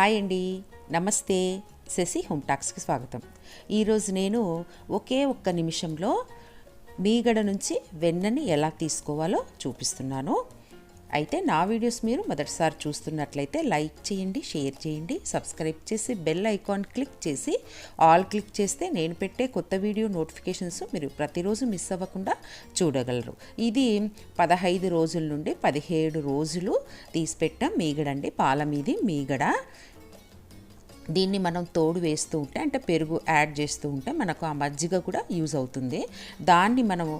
Hi అండి. నమస్తే. Shashi home టాక్స్కి స్వాగతం. ఈరోజు నేను ఒకే ఒక్క నిమిషంలో మీగడ నుంచి వెన్నని ఎలా తీసుకోవాలో చూపిస్తున్నాను. అయితే నా వీడియోస్ మీరు మొదటిసారి చూస్తున్నట్లయితే లైక్ చేయండి షేర్ చేయండి సబ్స్క్రైబ్ చేసి బెల్ ఐకాన్ క్లిక్ చేసి ఆల్ క్లిక్ చేస్తే నేను పెట్టే కొత్త వీడియో నోటిఫికేషన్స్ మీరు ప్రతిరోజు మిస్ అవ్వకుండా చూడగలరు. ఇది పదహైదు రోజుల నుండి పదిహేడు రోజులు తీసిపెట్టాం మీగడండి పాల మీది మీగడ. దీన్ని మనం తోడు వేస్తూ ఉంటే అంటే పెరుగు యాడ్ చేస్తూ ఉంటే మనకు ఆ మజ్జిగ కూడా యూజ్ అవుతుంది. దాన్ని మనము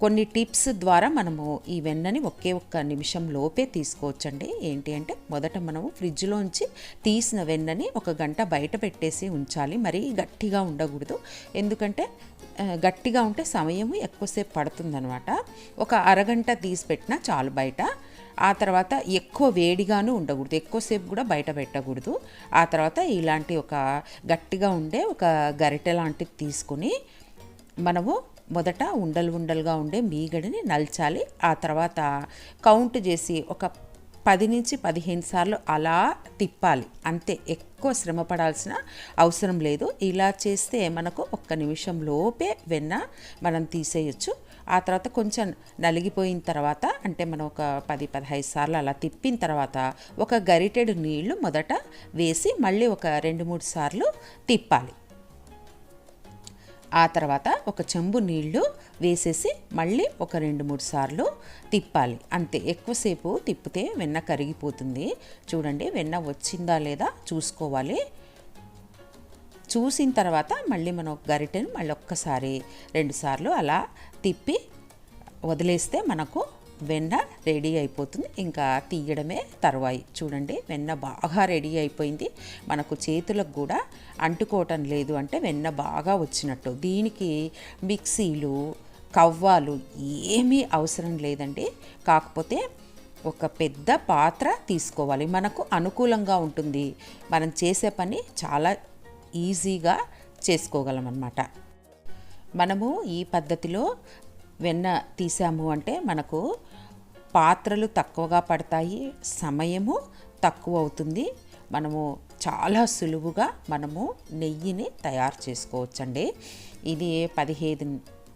కొన్ని టిప్స్ ద్వారా మనము ఈ వెన్నని ఒకే ఒక్క నిమిషం లోపే తీసుకోవచ్చండి. ఏంటి అంటే మొదట మనము ఫ్రిడ్జ్లోంచి తీసిన వెన్నని ఒక గంట బయట పెట్టేసి ఉంచాలి. మరీ గట్టిగా ఉండకూడదు. ఎందుకంటే గట్టిగా ఉంటే సమయము ఎక్కువసేపు పడుతుందనమాట. ఒక అరగంట తీసి పెట్టినా చాలు బయట. ఆ తర్వాత ఎక్కువ వేడిగాను ఉండకూడదు. ఎక్కువసేపు కూడా బయట పెట్టకూడదు. ఆ తర్వాత ఇలాంటి ఒక గట్టిగా ఉండే ఒక గరిటె లాంటిది తీసుకొని మనము మొదట ఉండలు ఉండలుగా ఉండే మీగడని నల్చాలి. ఆ తర్వాత కౌంట్ చేసి ఒక పది నుంచి పదిహేను సార్లు అలా తిప్పాలి. అంతే ఎక్కువ శ్రమ పడాల్సిన అవసరం లేదు. ఇలా చేస్తే మనకు ఒక్క నిమిషం లోపే వెన్న మనం తీసేయచ్చు. ఆ తర్వాత కొంచెం నలిగిపోయిన తర్వాత అంటే మనం ఒక పది పదహైదు సార్లు అలా తిప్పిన తర్వాత ఒక గరిటెడు నీళ్ళు మొదట వేసి మళ్ళీ ఒక రెండు మూడు సార్లు తిప్పాలి. ఆ తర్వాత ఒక చెంబు నీళ్ళు వేసేసి మళ్ళీ ఒక రెండు మూడు సార్లు తిప్పాలి. అంతే ఎక్కువసేపు తిప్పితే వెన్న కరిగిపోతుంది. చూడండి వెన్న వచ్చిందా లేదా చూసుకోవాలి. చూసిన తర్వాత మళ్ళీ మనం ఒక మళ్ళీ ఒక్కసారి రెండుసార్లు అలా తిప్పి వదిలేస్తే మనకు వెన్న రెడీ అయిపోతుంది. ఇంకా తీయడమే తర్వాయి. చూడండి వెన్న బాగా రెడీ అయిపోయింది. మనకు చేతులకు కూడా అంటుకోవటం లేదు అంటే వెన్న బాగా వచ్చినట్టు. దీనికి మిక్సీలు కవ్వాలు ఏమీ అవసరం లేదండి. కాకపోతే ఒక పెద్ద పాత్ర తీసుకోవాలి. మనకు అనుకూలంగా ఉంటుంది. మనం చేసే పని చాలా ఈజీగా చేసుకోగలం అన్నమాట. మనము ఈ పద్ధతిలో వెన్న తీసాము అంటే మనకు పాత్రలు తక్కువగా పడతాయి సమయము తక్కువ అవుతుంది మనము చాలా సులువుగా మనము నెయ్యిని తయారు చేసుకోవచ్చండి. ఇది పదిహేను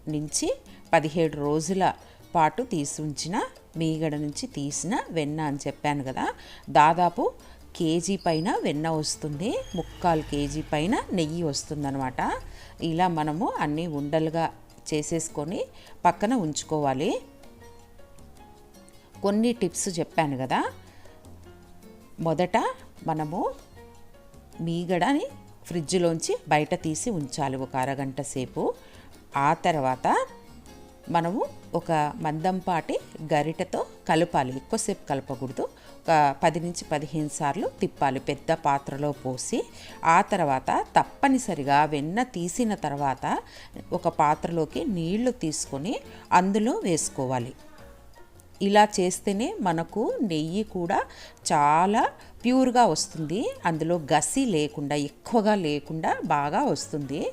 నుంచి పదిహేడు రోజుల పాటు తీసి ఉంచిన మీగడ నుంచి తీసిన వెన్న అని చెప్పాను కదా. దాదాపు కేజీ పైన వెన్న వస్తుంది ముక్కాలు కేజీ పైన నెయ్యి వస్తుందన్నమాట. ఇలా మనము అన్నీ ఉండలుగా చేసేసుకొని పక్కన ఉంచుకోవాలి. కొన్ని టిప్స్ చెప్పాను కదా. మొదట మనము మీగడని ఫ్రిడ్జ్లోంచి బయట తీసి ఉంచాలి ఒక అరగంట సేపు. ఆ తర్వాత మనము ఒక మందంపాటి గరిటతో కలపాలి. ఎక్కువసేపు కలపకూడదు. ఒక పది నుంచి పదిహేను సార్లు తిప్పాలి. పెద్ద పాత్రలో పోసి ఆ తర్వాత తప్పనిసరిగా వెన్న తీసిన తర్వాత ఒక పాత్రలోకి నీళ్ళు తీసుకొని అందులో వేసుకోవాలి. ఇలా చేస్తేనే మనకు నెయ్యి కూడా చాలా ప్యూర్గా వస్తుంది. అందులో గసి లేకుండా ఎక్కువగా లేకుండా బాగా వస్తుంది.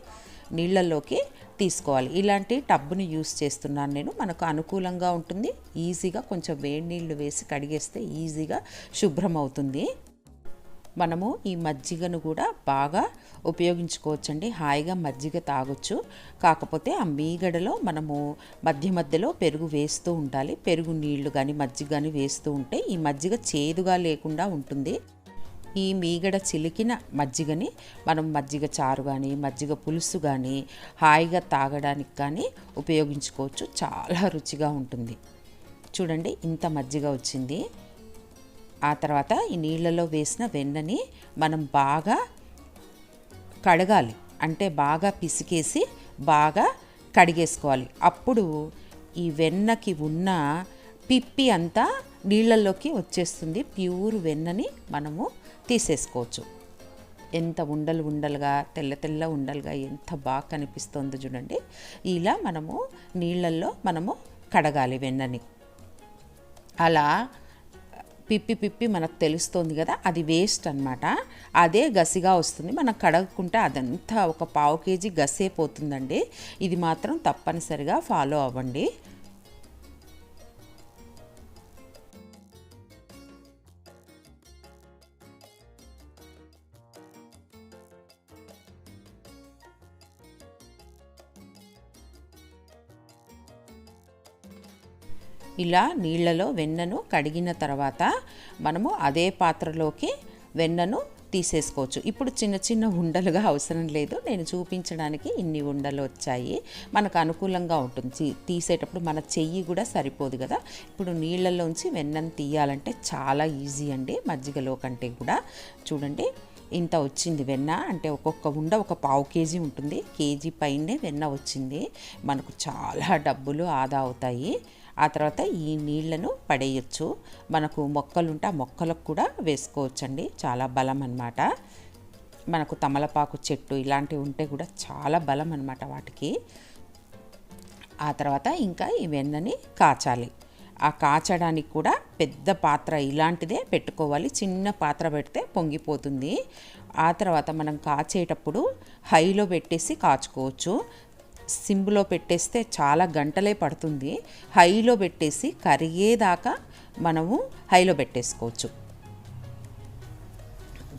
నీళ్ళల్లోకి తీసుకోవాలి. ఇలాంటి టబ్బుని యూస్ చేస్తున్నాను నేను. మనకు అనుకూలంగా ఉంటుంది. ఈజీగా కొంచెం వేడి నీళ్ళు వేసి కడిగేస్తే ఈజీగా శుభ్రం అవుతుంది మనము ఈ మజ్జిగను కూడా బాగా ఉపయోగించుకోవచ్చండి. హాయిగా మజ్జిగ తాగొచ్చు. కాకపోతే ఆ మీగడలో మనము మధ్య మధ్యలో పెరుగు వేస్తూ ఉండాలి. పెరుగు నీళ్ళు కానీ మజ్జిగ కానీ వేస్తూ ఉంటే ఈ మజ్జిగ చేదుగా లేకుండా ఉంటుంది. ఈ మీగడ చిలికిన మజ్జిగని మనం మజ్జిగ చారు కానీ మజ్జిగ పులుసు కానీ హాయిగా తాగడానికి కానీ ఉపయోగించుకోవచ్చు. చాలా రుచిగా ఉంటుంది. చూడండి ఇంత మజ్జిగ వచ్చింది. ఆ తర్వాత ఈ నీళ్ళలో వేసిన వెన్నని మనం బాగా కడగాలి. అంటే బాగా పిసికేసి బాగా కడిగేసుకోవాలి. అప్పుడు ఈ వెన్నకి ఉన్న పిప్పి అంతా నీళ్ళల్లోకి వచ్చేస్తుంది. ప్యూర్ వెన్నని మనము తీసేసుకోవచ్చు. ఎంత ఉండలు ఉండలుగా తెల్ల తెల్ల ఉండలుగా ఎంత బాగా కనిపిస్తుందో చూడండి. ఇలా మనము నీళ్ళల్లో మనము కడగాలి వెన్నని. అలా పిప్పి పిప్పి మనకు తెలుస్తుంది కదా అది వేస్ట్ అన్నమాట. అదే గసిగా వస్తుంది మనం కడగకుంటే అదంతా ఒక పావు కేజీ గసే పోతుందండి. ఇది మాత్రం తప్పనిసరిగా ఫాలో అవ్వండి. ఇలా నీళ్ళలో వెన్నను కడిగిన తర్వాత మనము అదే పాత్రలోకి వెన్నను తీసేసుకోవచ్చు. ఇప్పుడు చిన్న చిన్న ఉండలుగా అవసరం లేదు. నేను చూపించడానికి ఇన్ని ఉండలు వచ్చాయి. మనకు అనుకూలంగా ఉంటుంది. తీసేటప్పుడు మన చెయ్యి కూడా సరిపోదు కదా. ఇప్పుడు నీళ్ళలోంచి వెన్నను తీయాలంటే చాలా ఈజీ అండి. మజ్జిగలో కంటే కూడా. చూడండి ఇంత వచ్చింది వెన్న. అంటే ఒక్కొక్క ఉండ ఒక పావు కేజీ ఉంటుంది. కేజీ పైనే వెన్న వచ్చింది. మనకు చాలా డబ్బులు ఆదా అవుతాయి. ఆ తర్వాత ఈ నీళ్ళను పడేయచ్చు. మనకు మొక్కలుంటే ఆ మొక్కలకు కూడా వేసుకోవచ్చండి. చాలా బలం అన్నమాట మనకు తమలపాకు చెట్టు ఇలాంటివి ఉంటే కూడా చాలా బలం అన్నమాట వాటికి. ఆ తర్వాత ఇంకా ఈ వెన్నని కాచాలి. ఆ కాచడానికి కూడా పెద్ద పాత్ర ఇలాంటిదే పెట్టుకోవాలి. చిన్న పాత్ర పెడితే పొంగిపోతుంది. ఆ తర్వాత మనం కాచేటప్పుడు హైలో పెట్టేసి కాచుకోవచ్చు. సింబులో పెట్టేస్తే చాలా గంటలే పడుతుంది. హైలో పెట్టేసి కరిగేదాకా మనము హైలో పెట్టేసుకోవచ్చు.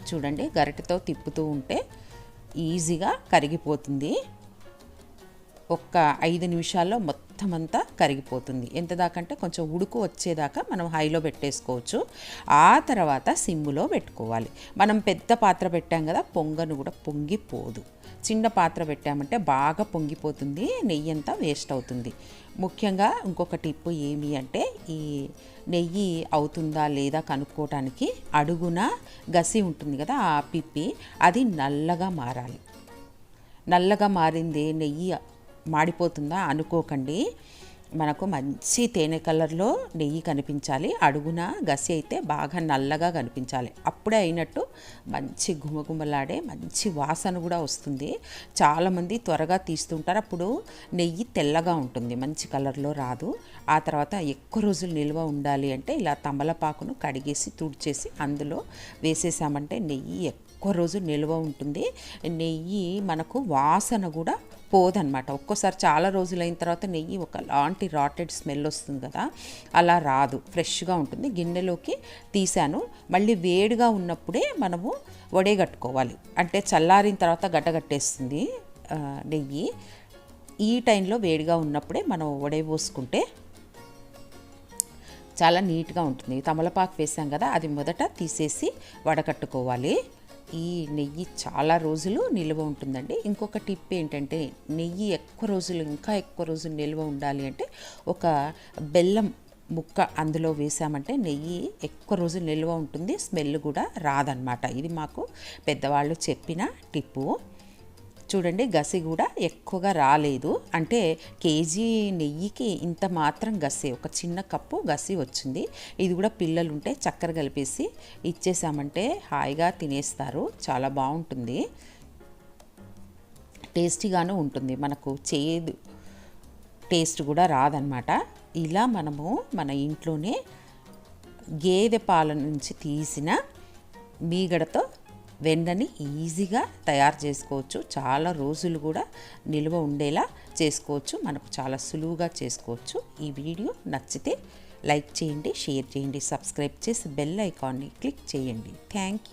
చూడండి గరిటెతో తిప్పుతూ ఉంటే ఈజీగా కరిగిపోతుంది. ఒక్క ఐదు నిమిషాల్లో మొత్తం అంతా కరిగిపోతుంది. ఎంత దాకా అంటే కొంచెం ఉడుకు వచ్చేదాకా మనం హైలో పెట్టేసుకోవచ్చు. ఆ తర్వాత సిమ్ములో పెట్టుకోవాలి. మనం పెద్ద పాత్ర పెట్టాం కదా పొంగను కూడా పొంగిపోదు. చిన్న పాత్ర పెట్టామంటే బాగా పొంగిపోతుంది నెయ్యి అంతా వేస్ట్ అవుతుంది. ముఖ్యంగా ఇంకొక టిప్పు ఏమి అంటే ఈ నెయ్యి అవుతుందా లేదా కనుక్కోవటానికి అడుగున గసి ఉంటుంది కదా ఆ పిప్పి అది నల్లగా మారాలి. నల్లగా మారింది నెయ్యి మాడిపోతుందా అనుకోకండి. మనకు మంచి తేనె కలర్లో నెయ్యి కనిపించాలి. అడుగున గసి అయితే బాగా నల్లగా కనిపించాలి. అప్పుడే అయినట్టు మంచి గుమగుమలాడే మంచి వాసన కూడా వస్తుంది. చాలామంది త్వరగా తీస్తుంటారు. అప్పుడు నెయ్యి తెల్లగా ఉంటుంది. మంచి కలర్లో రాదు. ఆ తర్వాత ఎక్కువ రోజులు నిల్వ ఉండాలి అంటే ఇలా తమలపాకును కడిగేసి తుడిచేసి అందులో వేసేసామంటే నెయ్యి ఎక్కువ రోజు నిల్వ ఉంటుంది. నెయ్యి మనకు వాసన కూడా పోదనమాట. ఒక్కోసారి చాలా రోజులైన తర్వాత నెయ్యి ఒక లాంటి రాటెడ్ స్మెల్ వస్తుంది కదా అలా రాదు. ఫ్రెష్గా ఉంటుంది. గిన్నెలోకి తీసాను మళ్ళీ వేడిగా ఉన్నప్పుడే మనము వడేగట్టుకోవాలి అంటే చల్లారిన తర్వాత గడ్డగట్టేస్తుంది నెయ్యి. ఈ టైంలో వేడిగా ఉన్నప్పుడే మనం వడే పోసుకుంటే చాలా నీట్గా ఉంటుంది. తమలపాకు వేసాం కదా అది మొదట తీసేసి వడకట్టుకోవాలి. ఈ నెయ్యి చాలా రోజులు నిల్వ ఉంటుందండి. ఇంకొక టిప్ ఏంటంటే నెయ్యి ఎక్కువ రోజులు ఇంకా ఎక్కువ రోజులు నిల్వ ఉండాలి అంటే ఒక బెల్లం ముక్క అందులో వేసామంటే నెయ్యి ఎక్కువ రోజులు నిల్వ ఉంటుంది స్మెల్ కూడా రాదనమాట. ఇది మాకు పెద్దవాళ్ళు చెప్పిన టిప్పు. చూడండి గసి కూడా ఎక్కువగా రాలేదు. అంటే కేజీ నెయ్యికి ఇంత మాత్రం గసి ఒక చిన్న కప్పు గసి వచ్చింది. ఇది కూడా పిల్లలు ఉంటే చక్కెర కలిపేసి ఇచ్చేసామంటే హాయిగా తినేస్తారు. చాలా బాగుంటుంది. టేస్టీగాను ఉంటుంది. మనకు చేదు టేస్ట్ కూడా రాదనమాట. ఇలా మనము మన ఇంట్లోనే గేదె పాల నుంచి తీసిన మీగడతో వెన్నని ఈజీగా తయారు చేసుకోవచ్చు. చాలా రోజులు కూడా నిల్వ ఉండేలా చేసుకోవచ్చు. మనకు చాలా సులువుగా చేసుకోవచ్చు. ఈ వీడియో నచ్చితే లైక్ చేయండి షేర్ చేయండి సబ్స్క్రైబ్ చేసి బెల్ ఐకాన్ని క్లిక్ చేయండి. Thank you.